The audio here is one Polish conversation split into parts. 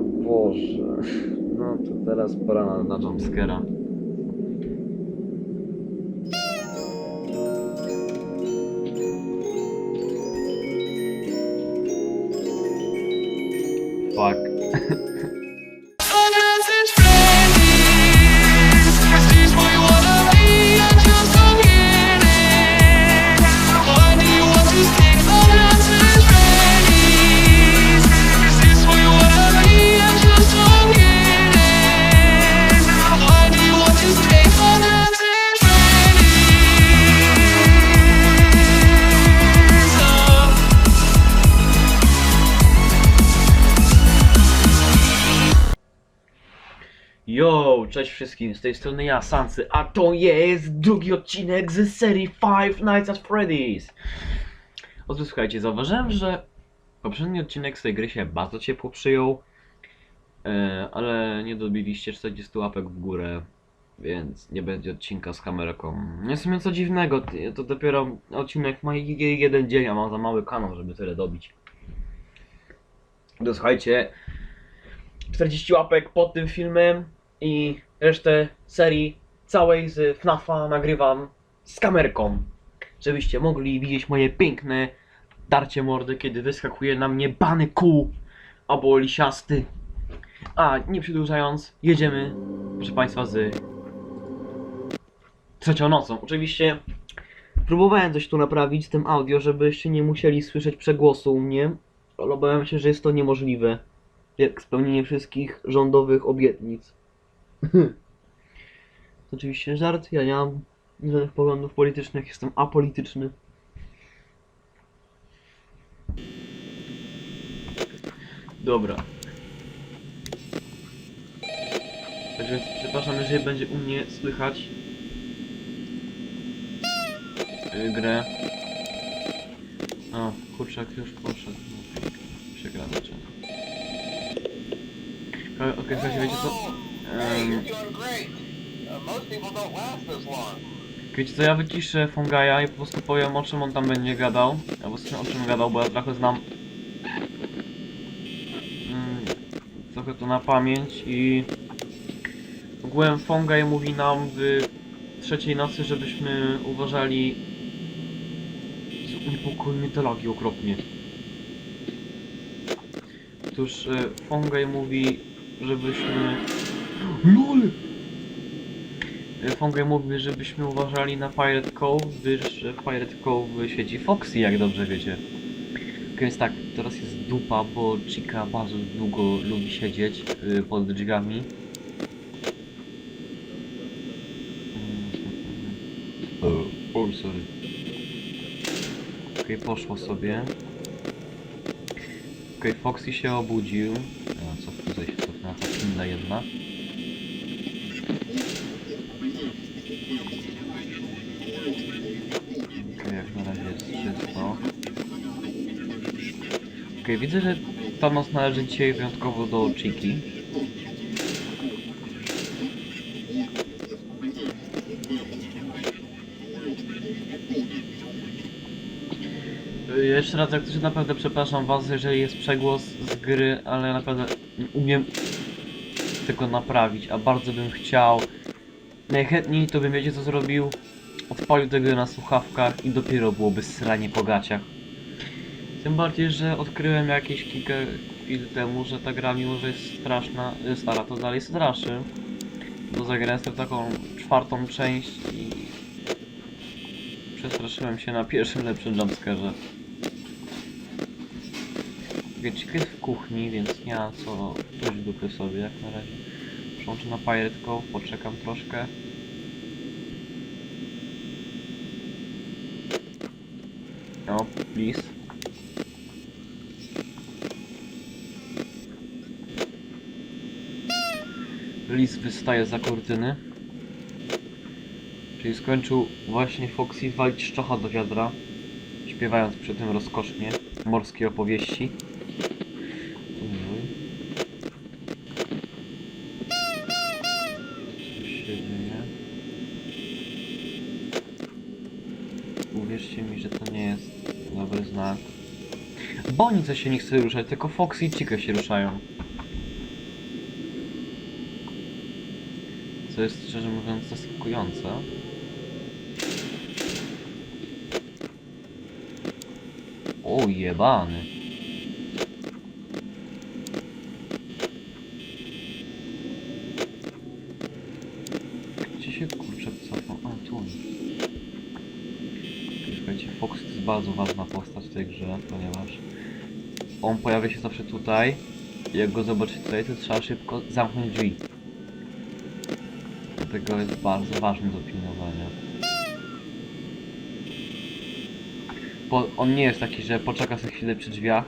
Boże. No to teraz pora na, na jumpscare'a. Wszystkim, z tej strony ja, Sansy, a to jest drugi odcinek z serii Five Nights at Freddy's. Otóż słuchajcie, zauważyłem, że poprzedni odcinek z tej gry się bardzo ciepło przyjął, e, ale nie dobiliście 40 łapek w górę, więc nie będzie odcinka z kamerką. Nie w sumie co dziwnego, to dopiero odcinek ma je- jeden dzień, a mam za mały kanał, żeby tyle dobić. To słuchajcie, 40 łapek pod tym filmem i resztę serii całej z FNAFa nagrywam z kamerką. Żebyście mogli widzieć moje piękne darcie mordy, kiedy wyskakuje na mnie bany kół albo lisiasty. A, nie przedłużając, jedziemy, proszę Państwa, z trzecią nocą. Oczywiście próbowałem coś tu naprawić z tym audio, żebyście nie musieli słyszeć przegłosu u mnie, ale obawiam się, że jest to niemożliwe jak spełnienie wszystkich rządowych obietnic. To oczywiście żart, ja nie mam żadnych poglądów politycznych, jestem apolityczny. Dobra. Tak przepraszam, jeżeli będzie u mnie słychać yy, grę. O, kurczak już poszedł. Przegrany czas. Okej, okay, słuchajcie, wiecie co? Great. Uh, wiecie co, ja wyciszę Fungaja i po prostu powiem o czym on tam będzie gadał. Albo z czym, o czym gadał, bo ja trochę znam mm, trochę to na pamięć i ogółem Fungaj mówi nam w trzeciej nocy, żebyśmy uważali te lagi okropnie. Otóż e, Fungaj mówi, żebyśmy... LOL! E, Fungaj mówi, żebyśmy uważali na Pirate Cove, gdyż w Pirate Cove siedzi Foxy, jak dobrze wiecie. Więc tak, teraz jest dupa, bo Chica bardzo długo lubi siedzieć y, pod drzwiami. Mm, Oj, sorry. Okej, poszło sobie. Okej, Foxy się obudził. A, co tutaj się cofnęła ta pinda jedna. Okej, jak na razie jest czysto. Okej, widzę, że ta noc należy dzisiaj wyjątkowo do Chiki. Jeszcze raz, jak ktoś naprawdę przepraszam was, jeżeli jest przegłos z gry, ale naprawdę umiem tego naprawić, a bardzo bym chciał. Najchętniej to bym wiecie co zrobił? Odpalił tego na słuchawkach i dopiero byłoby sranie po gaciach. Tym bardziej, że odkryłem jakieś kilka chwil temu, że ta gra mimo, że jest straszna, y, stara, to dalej straszy. Bo zagrałem sobie taką czwartą część i przestraszyłem się na pierwszym lepszym jumpscarze. Wiecie, jest w kuchni, więc nie ma co pójść dupy sobie jak na razie. Przełączę na Pirate poczekam troszkę. No, please. Lis wystaje za kurtyny. Czyli skończył właśnie Foxy walić szczocha do wiadra, śpiewając przy tym rozkosznie morskie opowieści. Uwierzcie mi, że to nie jest dobry znak. Bonice się nie chce ruszać, tylko Foxy i Chica się ruszają. Co jest szczerze mówiąc zaskakujące. O jebany. Gdzie się kurczę cofał? A tu. Słuchajcie, Fox to jest bardzo ważna postać w tej grze, ponieważ on pojawia się zawsze tutaj. Jak go zobaczycie tutaj, to trzeba szybko zamknąć drzwi. Dlatego jest bardzo ważny do pilnowania. Bo on nie jest taki, że poczeka sobie chwilę przy drzwiach.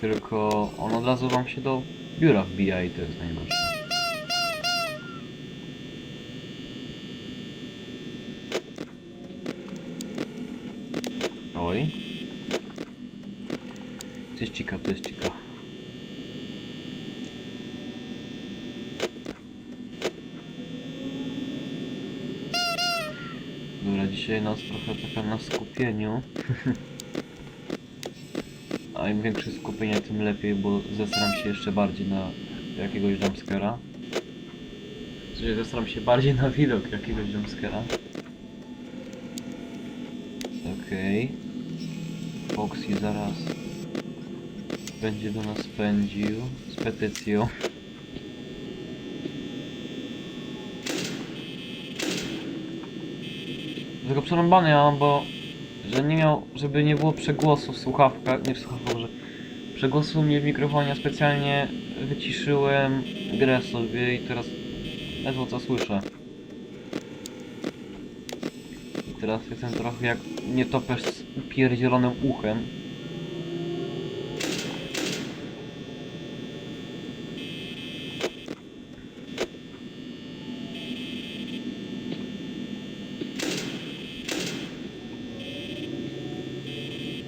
Tylko on od razu wam się do biura wbija i to jest najgorsze. Oj. To jest cika, to jest cika. Dobra, dzisiaj noc trochę taka na skupieniu. A im większe skupienie, tym lepiej, bo zesram się jeszcze bardziej na jakiegoś jumpscare'a. Sensie zesram się bardziej na widok jakiegoś jumpscare'a. Okej. Foxy zaraz będzie do nas pędził z petycją. Tylko przerąbany ja mam, bo że nie miał, żeby nie było przegłosu w słuchawkach, nie w słuchawkach, że przegłosu mnie w mikrofonie ja specjalnie wyciszyłem grę sobie i teraz ledwo co słyszę. I teraz jestem trochę jak nietoperz z upierdzielonym uchem.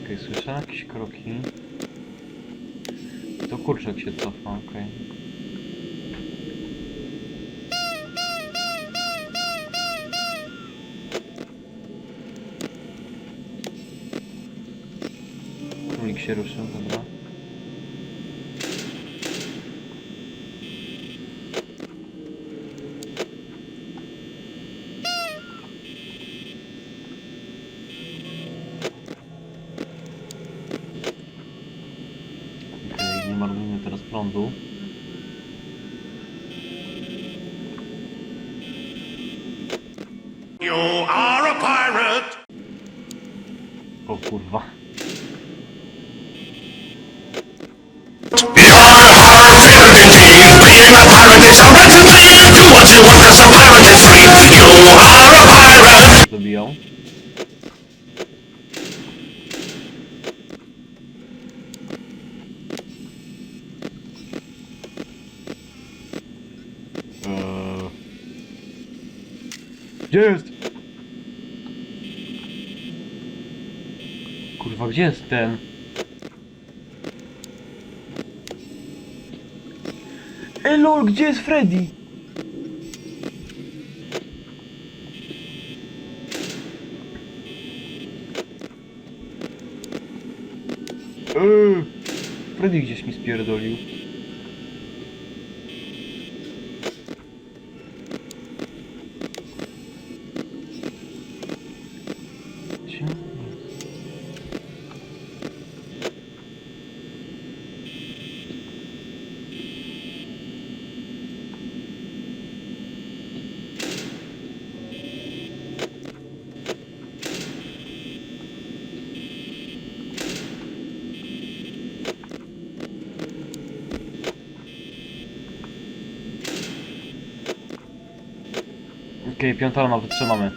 Okej, słyszę jakieś kroki. To kurczak się cofa, okej. Królik się ruszył, dobra. Okej, nie marnujmy teraz prądu. You are a pirate! O kurwa. Gdzie jest? Kurwa, gdzie jest ten? Ej lol, gdzie jest Freddy? Freddy gdzieś mi spierdolił. Okej, piąta rano wytrzymamy.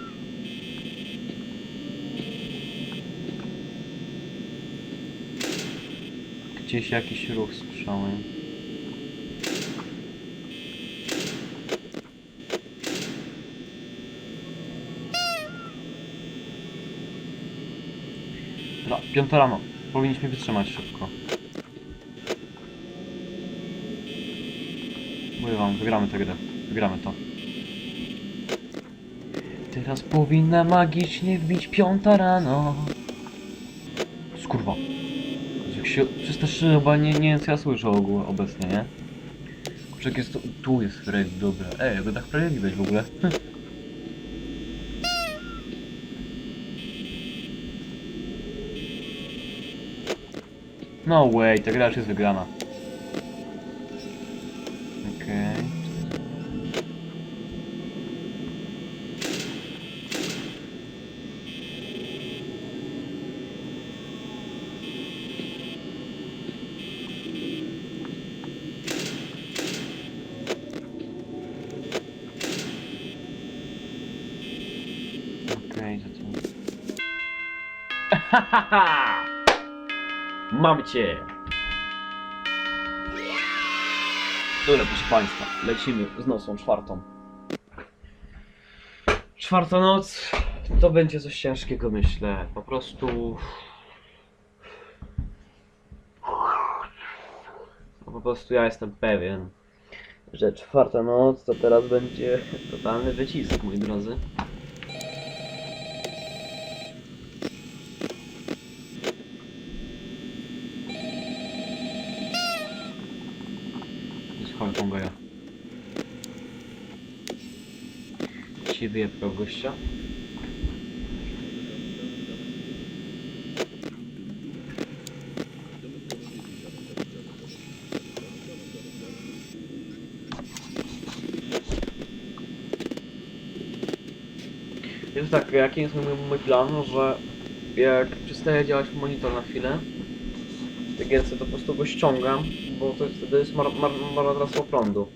Gdzieś jakiś ruch słyszałem. Dobra, piąta rano. Powinniśmy wytrzymać szybko. Mówię wam, wygramy tę grę. Wygramy to. Teraz powinna magicznie wbić piąta rano. Skurwa. Jak się przestraszyłem, chyba nie, nie wiem co ja słyszę ogół obecnie, nie? Czek jest tu, tu jest Freddy, dobra. Ej, ja go tak prawie widać w ogóle. No way, ta gra już jest wygrana. Okej. Okej, to co? Mam cię! Dobra, proszę Państwa, lecimy z nocą czwartą. Czwarta noc to będzie coś ciężkiego, myślę. Po prostu. No, po prostu ja jestem pewien, że czwarta noc to teraz będzie totalny wycisk, moi drodzy. Wyjebał gościa. Jest tak, jaki jest mój, mój plan, że jak przestaje działać monitor na chwilę, w tej gierce to po prostu go ściągam, bo to jest, wtedy jest mar, mar, marnotrawstwo prądu.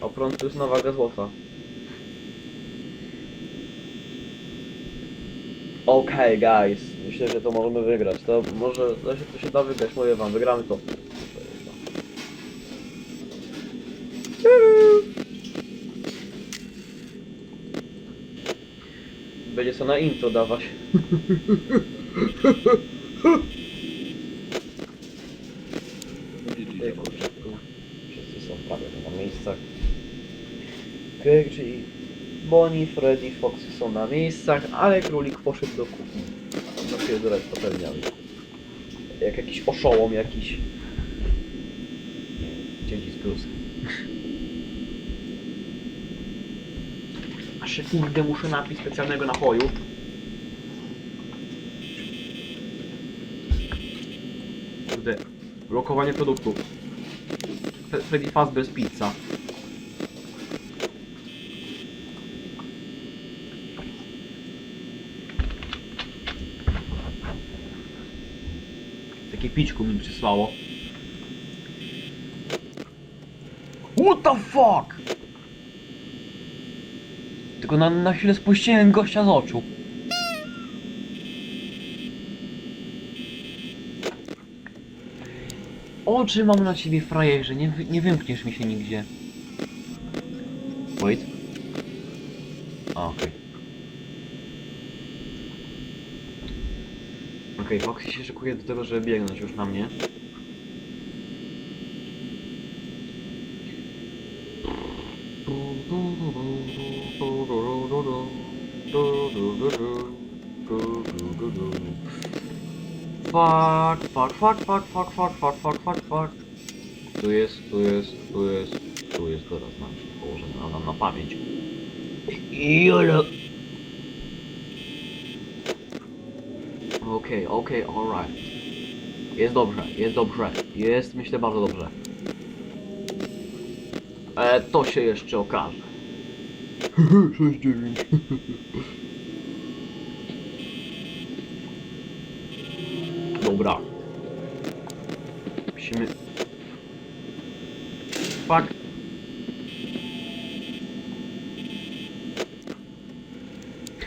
A prąd to jest na wagę złota. Okej, guys. Myślę, że to możemy wygrać. To może to się, to się da wygrać, mówię wam, wygramy to. Będzie co na intro dawać. Ej, kurczę, tu wszyscy są prawie na miejscach. Okej, czyli Bonnie, Freddy, Foxy są na miejscach, ale królik poszedł do kuchni. Na chwilę do patelniami. Jak jakiś oszołom jakiś. Z plus. Aż się kurde muszę napić specjalnego napoju. Kurde, blokowanie produktów. Freddy Fazbear's Pizza. Takie piczku mi przysłało. What the fuck? Tylko na, na chwilę spuściłem gościa z oczu. Oczy mam na ciebie, frajerze, nie, nie wymkniesz mi się nigdzie. Wait. Okej. Okej, Foxy się szykuje do tego, żeby biegnąć już na mnie. Fuck, fuck, fuck, fuck, fuck, fuck, fuck, fuck, fuck, fuck. Tu jest, tu jest, tu jest, tu jest teraz nasze położenie, a nam na pamięć. Jolo. Okej, okej, alright. Jest dobrze, jest dobrze, jest myślę bardzo dobrze. E, to się jeszcze okaże. 6-9. Dobra. Musimy... Fuck.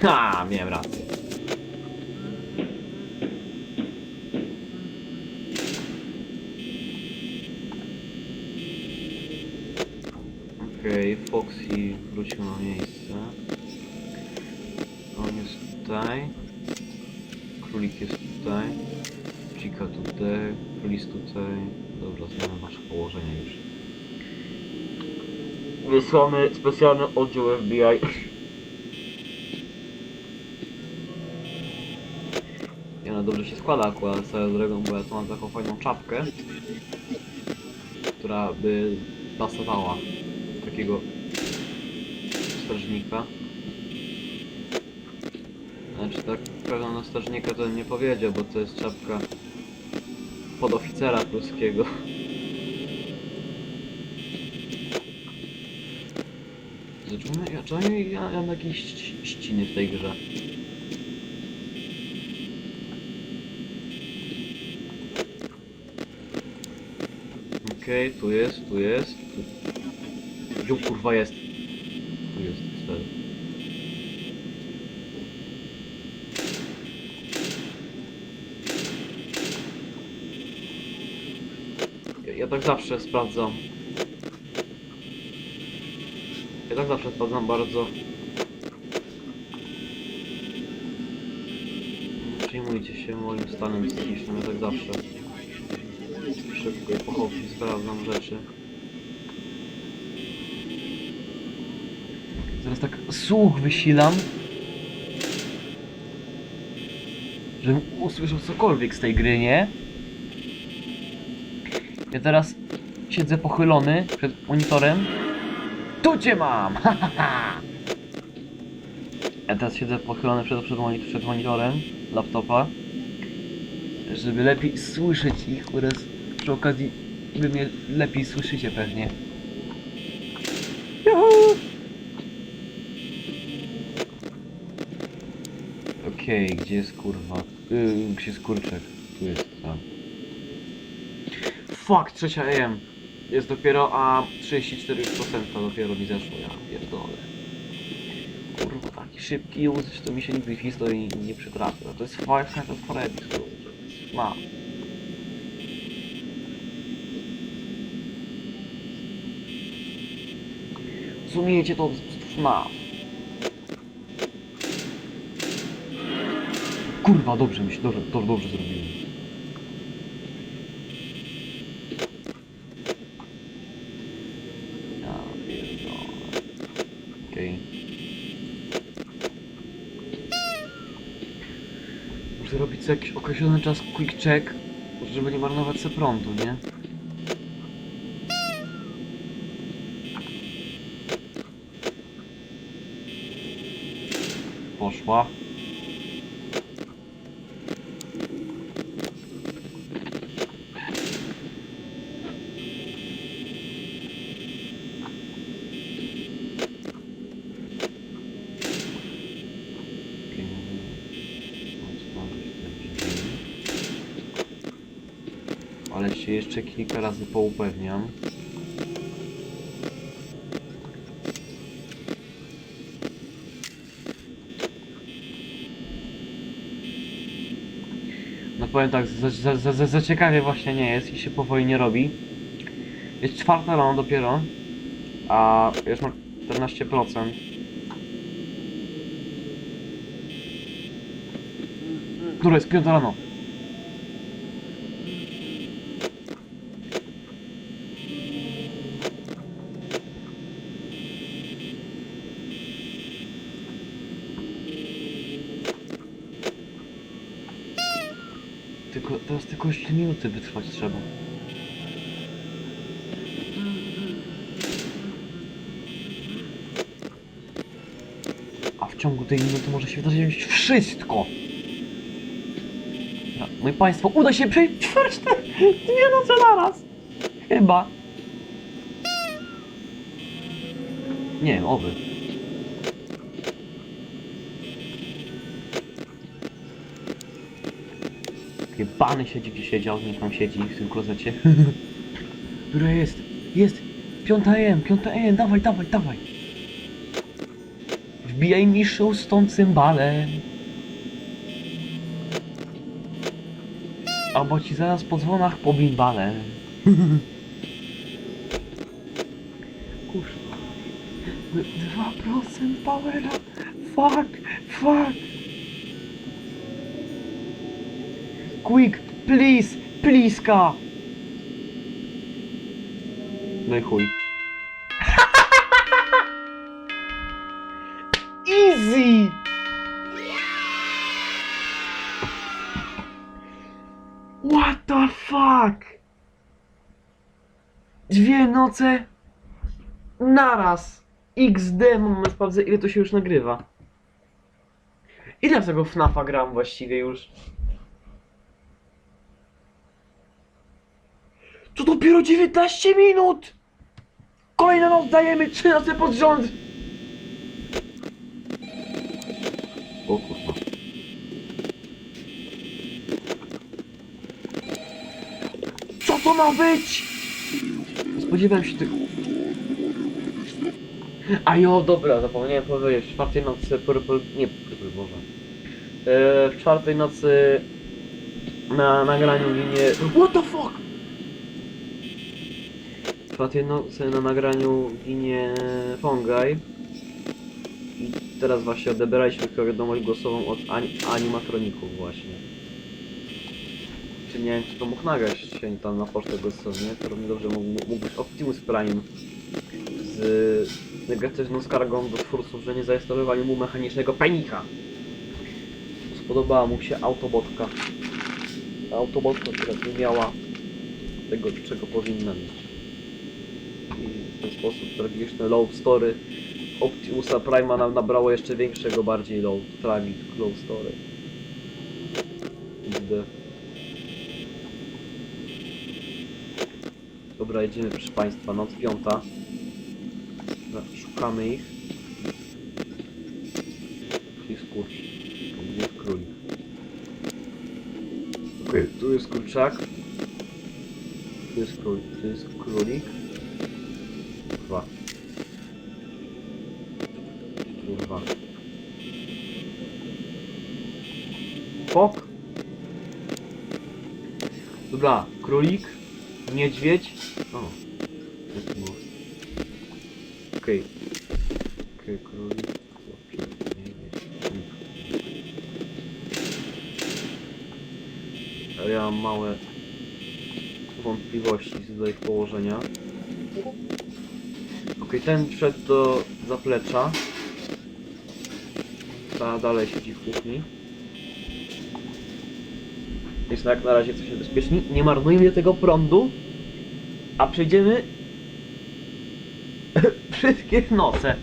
Ha, miałem rację. Okej, Foxy wrócił na miejsce. On jest tutaj. Królik jest tutaj. Chica tutaj. Królis tutaj. Dobra, zmiana nasze położenie już. Wysłany specjalny oddział FBI. Ja no dobrze się składa akurat z drogą, bo ja tu mam taką fajną czapkę, która by pasowała. Takiego strażnika. Znaczy tak pewno na strażnika to nie powiedział, bo to jest czapka podoficera pruskiego. Czy ja, ja, ja mam jakieś ści- ściny w tej grze. Okej, tu jest, tu jest. Tu... Gdzie kurwa jest? Tu jest, cel. Ja, tak zawsze sprawdzam. Ja tak zawsze sprawdzam bardzo. Nie Przejmujcie się moim stanem psychicznym, ja tak zawsze. Szybko i pochopnie sprawdzam rzeczy. Zaraz tak słuch wysilam. Żebym usłyszał cokolwiek z tej gry, nie? Ja teraz siedzę pochylony przed monitorem. Tu cię mam! Ja teraz siedzę pochylony przed, przed, moni- przed monitorem laptopa. Żeby lepiej słyszeć ich oraz przy okazji wy mnie lepiej słyszycie pewnie. Juhu! Okej, gdzie jest kurwa? Yy, gdzie jest kurczek? Tu jest. Fuck, trzecia AM. Jest dopiero, a 34% dopiero mi zeszło, ja pierdolę. Kurwa, taki szybki usage to mi się nigdy w historii nie przytrafił. A to jest Five Nights at Freddy's. Mam. Rozumiecie to FNAF. Kurwa, dobrze mi się, dobrze, to dobrze zrobiłem. Ja pierdolę. Okej. Muszę robić co określony czas quick check, żeby nie marnować se prądu, nie? Poszła. Ale się jeszcze kilka razy poupewniam. No powiem tak, za, właśnie nie jest i się powoli nie robi. Jest czwarta rano dopiero, a już mam 14%. Która jest piąta rano? Tylko, teraz tylko jeszcze minuty wytrwać trzeba. A w ciągu tej minuty może się wydarzyć wszystko! Dobra, Moi Państwo, uda się przetrwać te dwie noce naraz! Chyba. Nie wiem, Jebany siedzi gdzie siedział, niech tam siedzi w tym klozecie. Która jest? Jest! Piąta M, piąta M, dawaj, dawaj, dawaj! Wbijaj mi szóstą cymbale. Albo ci zaraz po dzwonach po bimbale. Kurwa. 2% powera. Fuck, fuck. Quick, please, please'ka. No i chuj. Easy! What the fuck? Dwie noce naraz. XD, moment sprawdzę ile to się już nagrywa. Ile w tego FNAFa gram właściwie już? To dopiero 19 minut! Kolejna noc dajemy 13 pod rząd! O kurwa. Co to ma być? Spodziewałem się tego. A jo, dobra, zapomniałem powiedzieć. W czwartej nocy, purple, nie purple, może. E, w czwartej nocy na nagraniu ginie... What the fuck? Czwartej nocy na nagraniu ginie Fongaj. I teraz właśnie odebraliśmy tylko wiadomość głosową od ani animatroników właśnie. Czy nie wiem, czy to mógł nagrać się tam na pocztę głosownie, to równie dobrze mógł, mógł być Optimus Prime z negatywną skargą do twórców, że nie zainstalowali mu mechanicznego penika. Spodobała mu się autobotka. Autobotka, która nie miała tego, czego powinna mieć. W ten sposób tragiczne love story Optimusa Prime'a nam nabrało jeszcze większego, bardziej low, tragic love story. XD. Dobra, jedziemy proszę Państwa, noc piąta. Szukamy ich. Gdzie jest? Okej, tu jest kurczak. Tu jest królik. Tu jest królik. Fok. Dobra, królik, niedźwiedź. O, most. Okej. Okej, królik, niedźwiedź. Ale ja mam małe wątpliwości co do ich położenia. Okej, ten wszedł do zaplecza. Ta dalej siedzi w kuchni. Jest jak na razie coś bezpieczni. Nie marnujmy tego prądu. A przejdziemy wszystkie noce.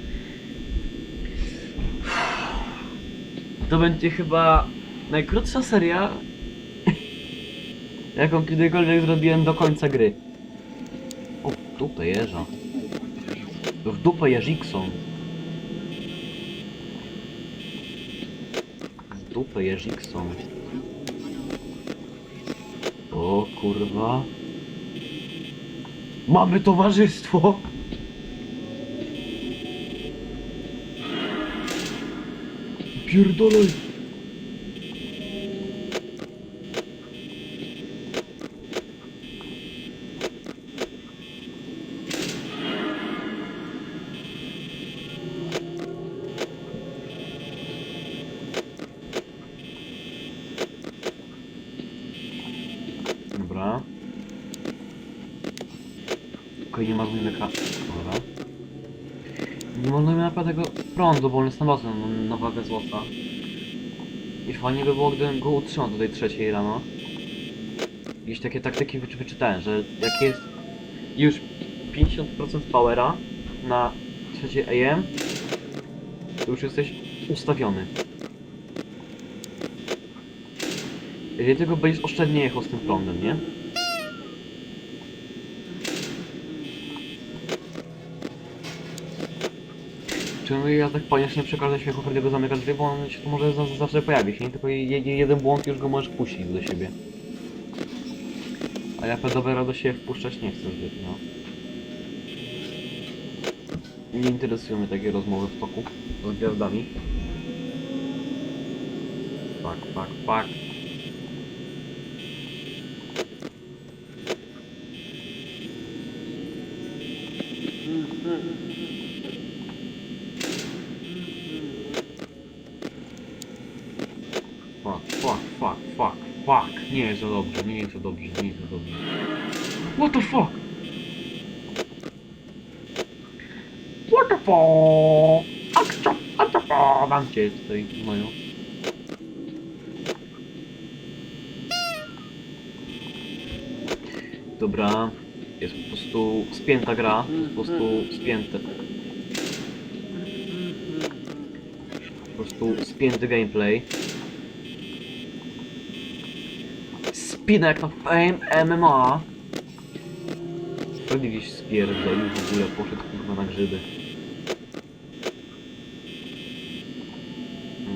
To będzie chyba najkrótsza seria, jaką kiedykolwiek zrobiłem do końca gry. O, w dupę jeża. W dupę jeżikson. W dupę jeżikson. Kurwa. Mamy towarzystwo! Pierdolej! Dobra. Okej, nie marnujmy ka... Dobra. Nie marnujmy naprawdę tego prądu, bo on jest na bazę na wagę złota. I fajnie by było, gdybym go utrzymał do tej trzeciej rano. Jakieś takie taktyki wyczy wyczytałem, że jak jest już 50% powera na trzeciej AM, to już jesteś ustawiony. Tylko będziesz oszczędnie jechał z tym prądem, nie? Czy ja tak panicznie przy każdym śmiechu Freddy'ego zamyka drzwi, bo on się tu może za- zawsze pojawić, nie? Tylko je, je, jeden błąd już go możesz puścić do siebie. A ja pedowera do siebie wpuszczać nie chcę zbytnio. Nie interesują mnie takie rozmowy w toku z gwiazdami. Fuck, fuck, fuck. Fuck, fuck, fuck, fuck, fuck. Nie jest za dobrze, nie jest za dobrze, nie jest za dobrze. What the fuck? What the fuck? Akcja, akcja, mam cię tutaj, moją. Dobra. jest po prostu spięta gra, po prostu spięte. Po prostu spięty gameplay. Spina jak na Fame MMA. Pewnie gdzieś spierdolił w ogóle, poszedł kurwa na grzyby.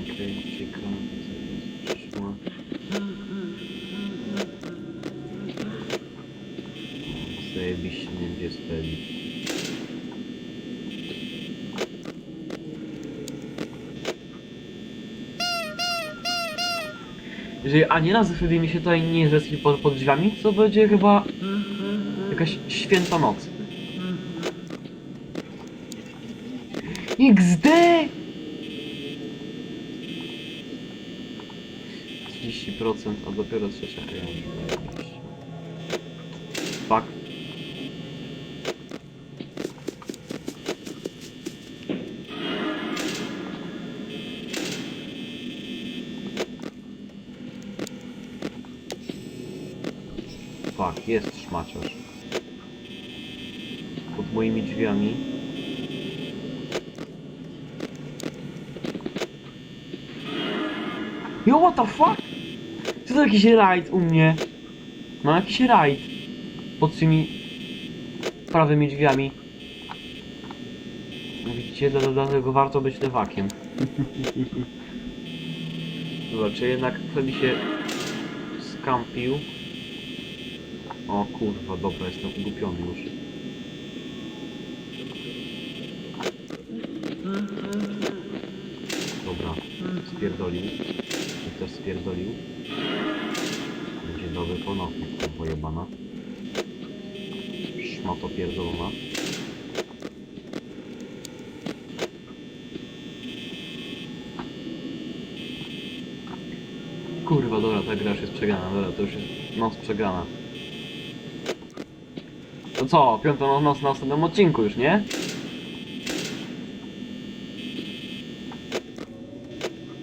Okej, ciekawe co jest przyszło. Zajebiście, nie wiem gdzie jest Feli. Ani razu Freddy mi się tutaj nie zrespił pod, pod drzwiami, to będzie chyba jakaś święta noc. XD! 30%, a dopiero trzecia ja Fuck. Fuck, jest szmaciarz. Pod moimi drzwiami. Yo, what the fuck? Co to jakiś rajd u mnie? Mam jakiś rajd. Pod tymi prawymi drzwiami. Widzicie, dla- dlatego warto być lewakiem. Dobra, czy jednak wtedy się skampił? O kurwa, dobra, jestem ugupiony już. Dobra, spierdolił. I też spierdolił. Dzień dobry ponownie, kurwa jebana. Szmato pierdolona. Kurwa, dobra, ta gra już jest przegrana, dobra, to już jest noc przegrana. Co, piąta no- noc na następnym odcinku już, nie?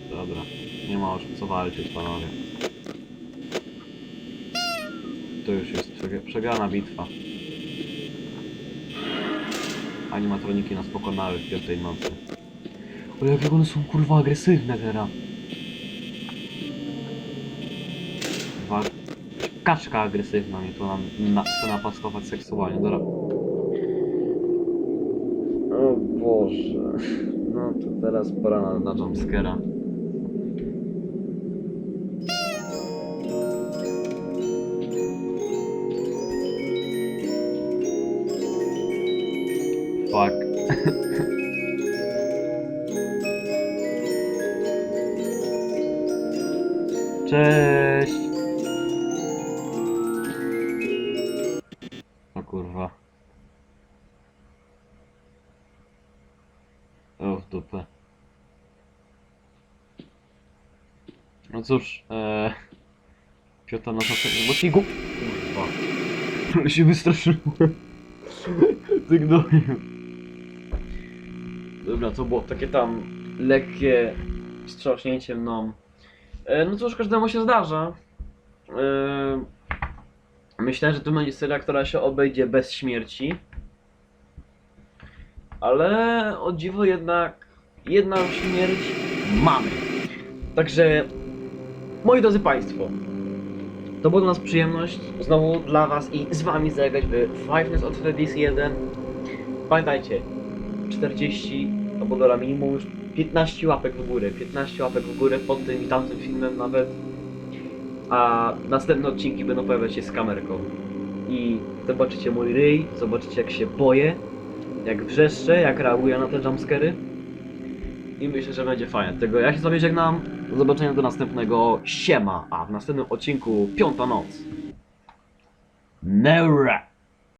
Dobra, nie ma już co walczyć, panowie. To już jest przeg- przegrana bitwa. Animatroniki nas pokonały w piątej nocy. Ale jakie one są kurwa agresywne teraz. Kurwa, kaczka agresywna mnie tu nam na, chce napastować seksualnie, dobra. O Boże. No to teraz pora na, na jumpscare'a. Cóż, eee... Piota na następnym odcinku. Kurwa. Ale się wystraszyłem. Gnoju. Dobra, to było takie tam lekkie wstrząśnięcie mną. E, no cóż, każdemu się zdarza. E, myślę, że to będzie seria, która się obejdzie bez śmierci. Ale o dziwo jednak jedna śmierć mamy. Także, moi drodzy Państwo, to była dla nas przyjemność znowu dla Was i z Wami zagrać w Five Nights at Freddy's 1. Pamiętajcie, 40 albo dola minimum już 15 łapek w górę, 15 łapek w górę pod tym i tamtym filmem nawet. A następne odcinki będą pojawiać się z kamerką. I zobaczycie mój ryj, zobaczycie jak się boję, jak wrzeszczę, jak reaguję na te jumpscary. I myślę, że będzie fajnie. Tego ja się wami żegnam. Do zobaczenia do następnego siema. A w następnym odcinku piąta noc. Neura!